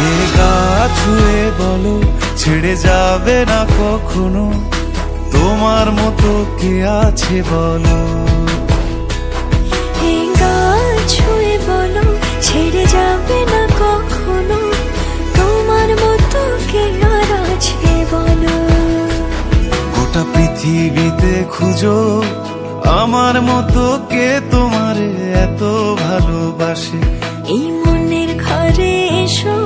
এ গা ছুঁয়ে বলো ছেড়ে যাবে না কখনো। তোমার মতো কে আছে বলো? এই ছুঁয়ে বলো ছেড়ে যাবে না কখনো। তোমার মতো কে আর আছে বলো? গোটা পৃথিবীতে খুঁজো আমার মতো কে তোমার এত ভালোবাসে? এই মনের ঘরে এসো